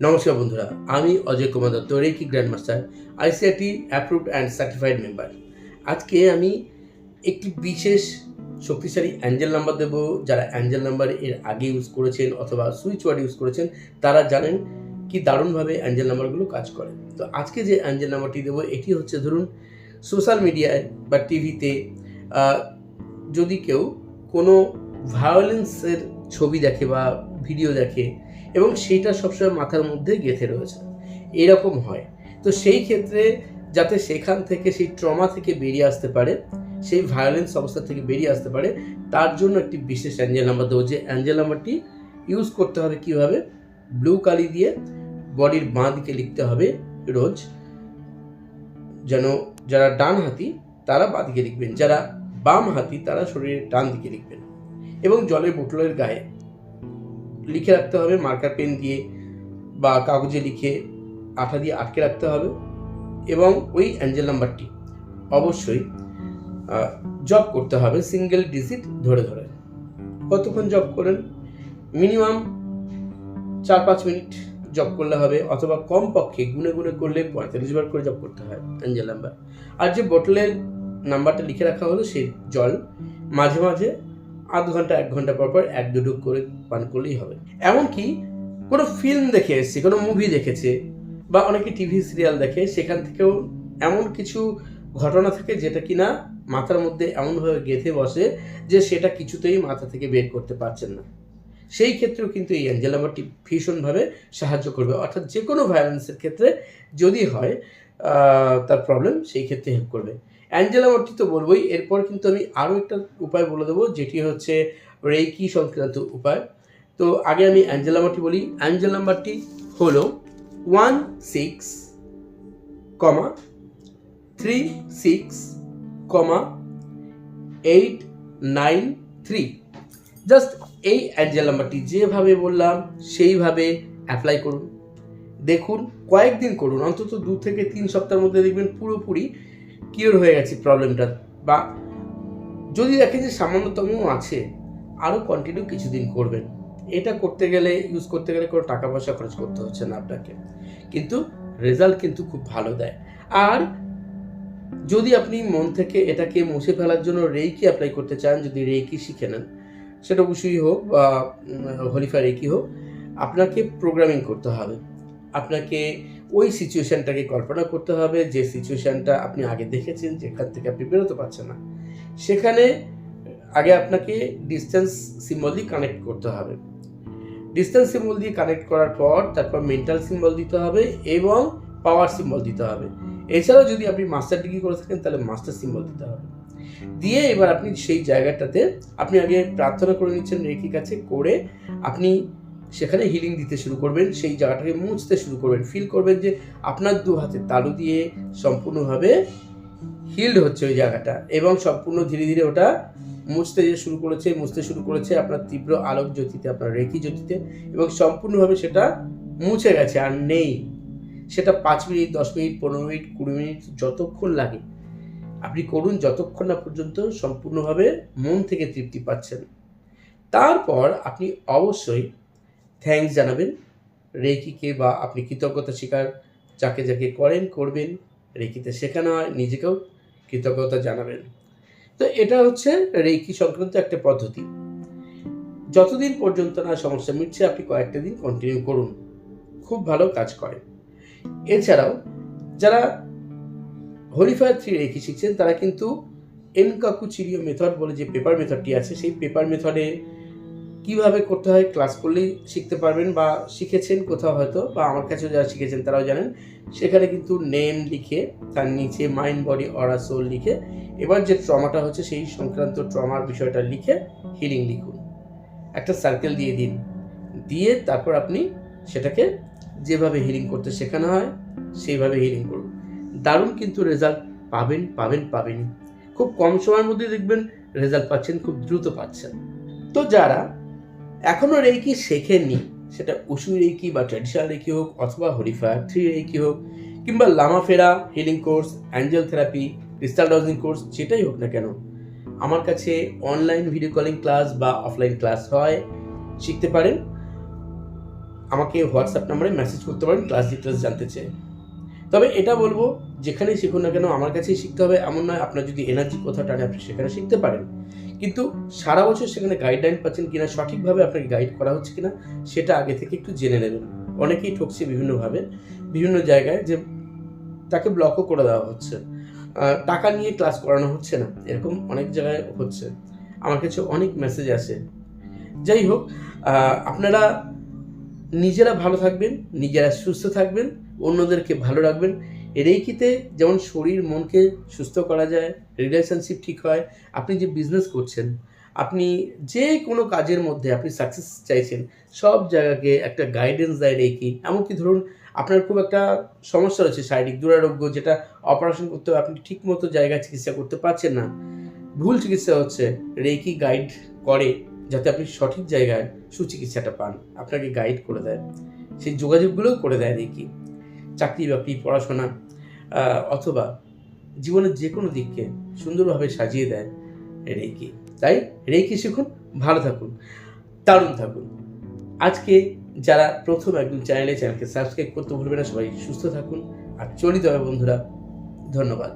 নমস্কার বন্ধুরা, আমি Ajay Kumar Dutta, reiki grand master ICIT approved and certified member. আজকে আমি একটি বিশেষ শক্তিশালী অ্যাঞ্জেল নাম্বার দেব, যারা অ্যাঞ্জেল নাম্বার এর আগে ইউজ করেছেন অথবা সুইচ ওয়ার্ড ইউজ করেছেন, তারা জানেন কি দারুণভাবে অ্যাঞ্জেল নাম্বারগুলো কাজ করে। তো আজকে যে অ্যাঞ্জেল নাম্বারটি দেবো, এটি হচ্ছে ধরুন সোশ্যাল মিডিয়ায় বা টিভিতে যদি কেউ কোনো ভায়োলেন্সের ছবি দেখে বা ভিডিও দেখে এবং সেটা সবসময় মাথার মধ্যে গেঁথে রয়েছে। এরকম হয়। তো সেই ক্ষেত্রে যাতে সেখান থেকে সেই ট্রমা থেকে বেরিয়ে আসতে পারে, সেই ভায়োলেন্স অবস্থা থেকে বেরিয়ে আসতে পারে, তার জন্য একটি বিশেষ অ্যাঞ্জেল নাম্বার দেবো। যে অ্যাঞ্জেল নাম্বারটি ইউজ করতে হবে কীভাবে? ব্লু কালি দিয়ে বডির বাঁ দিকে লিখতে হবে রোজ। যেন যারা ডান হাতি, তারা বাঁ দিকে লিখবেন। যারা বাম হাতি, তারা শরীরের ডান দিকে লিখবেন। এবং জলের বোতলের গায়ে লিখে রাখতে হবে মার্কার পেন দিয়ে বা কাগজে লিখে আঠা দিয়ে আটকে রাখতে হবে এবং ওই অ্যাঞ্জেল নাম্বারটি অবশ্যই জব করতে হবে সিঙ্গেল ডিজিট ধরে ধরে। কতক্ষণ জব করেন মিনিমাম চার পাঁচ মিনিট জব করলে হবে অথবা কম পক্ষে গুনে গুনে করলে পঁয়তাল্লিশ বার করে জব করতে হয় অ্যাঞ্জেল নাম্বার আর যে বোটলের নাম্বারটা লিখে রাখা হলো সেই জল মাঝে মাঝে আধ ঘণ্টা, এক ঘণ্টা পর পর এক, দুটো করে পান করলেই হবে। এমনকি কোনো ফিল্ম দেখে এসছে, কোনো মুভি দেখেছে, বা অনেকে টিভি সিরিয়াল দেখে, সেখান থেকেও এমন কিছু ঘটনা থাকে যেটা কিনা মাথার মধ্যে এমনভাবে গেঁথে বসে যে সেটা কিছুতেই মাথা থেকে বের করতে পারছেন না। সেই ক্ষেত্রেও কিন্তু এই অ্যাঞ্জেল নাম্বারটি ভীষণভাবে সাহায্য করবে। অর্থাৎ যে কোনো ভায়োলেন্সের ক্ষেত্রে যদি হয় তার প্রবলেম সেই ক্ষেত্রে হেল্প করবে। অ্যাঞ্জেল নাম্বারটি তো বলবোই। এরপর কিন্তু আমি আরও একটা উপায় বলে দেবো, যেটি হচ্ছে রেকি সংক্রান্ত উপায়। তো আগে আমি অ্যাঞ্জেল নাম্বারটি বলি। অ্যাঞ্জেল নাম্বারটি হলো one six comma three six comma eight nine three. Just এই অ্যাঞ্জেল নাম্বারটি যেভাবে বললাম, সেইভাবে অ্যাপ্লাই করুন। দেখুন, কয়েকদিন করুন, অন্তত দু থেকে তিন সপ্তাহের মধ্যে দেখবেন পুরোপুরি কিওর হয়ে গেছে প্রবলেমটা বা যদি দেখেন যে সামান্যতম আছে, আরও কন্টিনিউ কিছুদিন করবেন। এটা করতে গেলে ইউজ করতে গেলে কোনো টাকা পয়সা খরচ করতে হচ্ছে না আপনাকে। কিন্তু রেজাল্ট কিন্তু খুব ভালো দেয়। আর যদি আপনি মন থেকে এটাকে মুছে ফেলার জন্য রেইকি অ্যাপ্লাই করতে চান, যদি রেইকি শিখে নেন, সেটা অবশ্যই হোক বা হলিফা রেকি হোক, আপনাকে প্রোগ্রামিং করতে হবে। আপনাকে ওই সিচুয়েশানটাকে কল্পনা করতে হবে, যে সিচুয়েশানটা আপনি আগে দেখেছেন, যেখান থেকে আপনি বেরোতে পারছেন না। সেখানে আগে আপনাকে ডিস্টেন্স সিম্বল দিয়ে কানেক্ট করতে হবে। ডিস্টেন্স সিম্বল দিয়ে কানেক্ট করার পর তারপর মেন্টাল সিম্বল দিতে হবে এবং পাওয়ার সিম্বল দিতে হবে। এছাড়াও যদি আপনি মাস্টার ডিগ্রি করে থাকেন, তাহলে মাস্টার সিম্বল দিতে হবে। দিয়ে এবার আপনি সেই জায়গাটাতে আপনি আগে প্রার্থনা করে নিচ্ছেন রেখির কাছে করে আপনি সেখানে হিলিং দিতে শুরু করবেন, সেই জায়গাটাকে মুছতে শুরু করবেন। ফিল করবেন যে আপনার দু হাতে তালু দিয়ে সম্পূর্ণভাবে হিল্ড হচ্ছে ওই জায়গাটা এবং সম্পূর্ণ ধীরে ধীরে ওটা মুছতে যে শুরু করেছে, মুছতে শুরু করেছে আপনার তীব্র আলোক জ্যোতিতে, আপনার রেখি জ্যোতিতে এবং সম্পূর্ণভাবে সেটা মুছে গেছে আর নেই। সেটা পাঁচ মিনিট, দশ মিনিট, পনেরো মিনিট, কুড়ি মিনিট, যতক্ষণ লাগে। আপনি করুন, যতক্ষণ না পর্যন্ত সম্পূর্ণভাবে মন থেকে তৃপ্তি পাচ্ছেন। তারপর আপনি অবশ্যই থ্যাঙ্কস জানাবেন। রেকিকে বা আপনি কৃতজ্ঞতা স্বীকার যাকে যাকে করেন, করবেন, রেকিতে শেখানো হয়, নিজেকেও কৃতজ্ঞতা জানাবেন। তো এটা হচ্ছে রেকি সংক্রান্ত একটা পদ্ধতি। যতদিন পর্যন্ত না সমস্যা মিটছে, আপনি কয়েকটা দিন কন্টিনিউ করুন। খুব ভালো কাজ করে এছাড়াও, যারা হলিফায়ার থ্রি রেখে শিখছেন, তারা কিন্তু এনকাকু চিরিও মেথড বলে যে পেপার মেথডটি আছে, সেই পেপার মেথডে কীভাবে করতে হয় ক্লাস করলেই শিখতে পারবেন বা শিখেছেন কোথাও হয়তো বা আমার কাছেও যারা শিখেছেন তারাও জানেন। সেখানে কিন্তু নেম লিখে, তার নিচে মাইন্ড বডি অরা সোল লিখে, এবার যে ট্রমাটা হচ্ছে সেই সংক্রান্ত ট্রমার বিষয়টা লিখে হিলিং লিখুন। একটা সার্কেল দিয়ে দিন। দিয়ে তারপর আপনি সেটাকে যেভাবে হিলিং করতে শেখানো হয়, সেইভাবে হিলিং করুন। দারুণ কিন্তু রেজাল্ট পাবেন পাবেন পাবেন খুব কম সময়ের মধ্যে দেখবেন রেজাল্ট পাচ্ছেন, খুব দ্রুত পাচ্ছেন। তো যারা এখনও রেকি শেখেননি। সেটা উসু রেকি বা ট্র্যাডিশনাল রেকি হোক অথবা হরিফায়ার থ্রি রেকি হোক, কিংবা Lama Fera healing course angel therapy crystal dowsing course যেটাই হোক না কেন। আমার কাছে অনলাইন ভিডিও কলিং ক্লাস বা অফলাইন ক্লাস হয়, শিখতে পারেন। আমাকে হোয়াটসঅ্যাপ নাম্বারে মেসেজ করতে পারেন ক্লাস ডিটেলস জানতে চেয়ে তবে এটা বলব, যেখানেই শিখুন না কেন, আমার কাছেই শিখতে হবে, এমন নয়, আপনার যদি এনার্জি কোথাও টানে, আপনি সেখানে শিখতে পারেন। কিন্তু সারা বছর সেখানে গাইডলাইন পাচ্ছেন কিনা, সঠিকভাবে আপনাকে গাইড করা হচ্ছে কিনা, সেটা আগে থেকে একটু জেনে নেবেন। অনেকেই ঠকছে বিভিন্নভাবে, বিভিন্ন জায়গায় যে তাকে ব্লকও করে দেওয়া হচ্ছে। টাকা নিয়ে ক্লাস করানো হচ্ছে না, এরকম অনেক জায়গায় হচ্ছে। আমার কাছে অনেক মেসেজ আসে। যাই হোক আপনারা নিজেরা ভালো থাকবেন, নিজেরা সুস্থ থাকবেন, অন্যদেরকে ভালো রাখবেন। রেইকিতে যেমন শরীর, মনকে সুস্থ করা যায় রিলেশনশিপ ঠিক হয়, আপনি যে বিজনেস করছেন, আপনি যে কোনো কাজের মধ্যে আপনি সাকসেস চাইছেন, সব জায়গাকে একটা গাইডেন্স দেয় রেইকি এমনকি ধরুন, আপনার খুব একটা সমস্যা রয়েছে, শারীরিক দুরারোগ্য, যেটা অপারেশন করতে হবে, আপনি ঠিক মতো জায়গায় চিকিৎসা করতে পারছেন না, ভুল চিকিৎসা হচ্ছে রেইকি গাইড করে, যাতে আপনি সঠিক জায়গায় সুচিকিৎসাটা পান, আপনাকে গাইড করে দেয়। সেই যোগাযোগগুলোও করে দেয় রেকি চাকরি বাকরি পড়াশোনা অথবা জীবনের যে কোনো দিককে সুন্দরভাবে সাজিয়ে দেয় রেকি তাই রেকি শিখুন, ভালো থাকুন, দারুণ থাকুন। আজকে যারা প্রথম একদম চ্যানেলে চ্যানেলকে সাবস্ক্রাইব করতে ভুলবে না, সবাই সুস্থ থাকুন। আর চলিত হবে বন্ধুরা, ধন্যবাদ।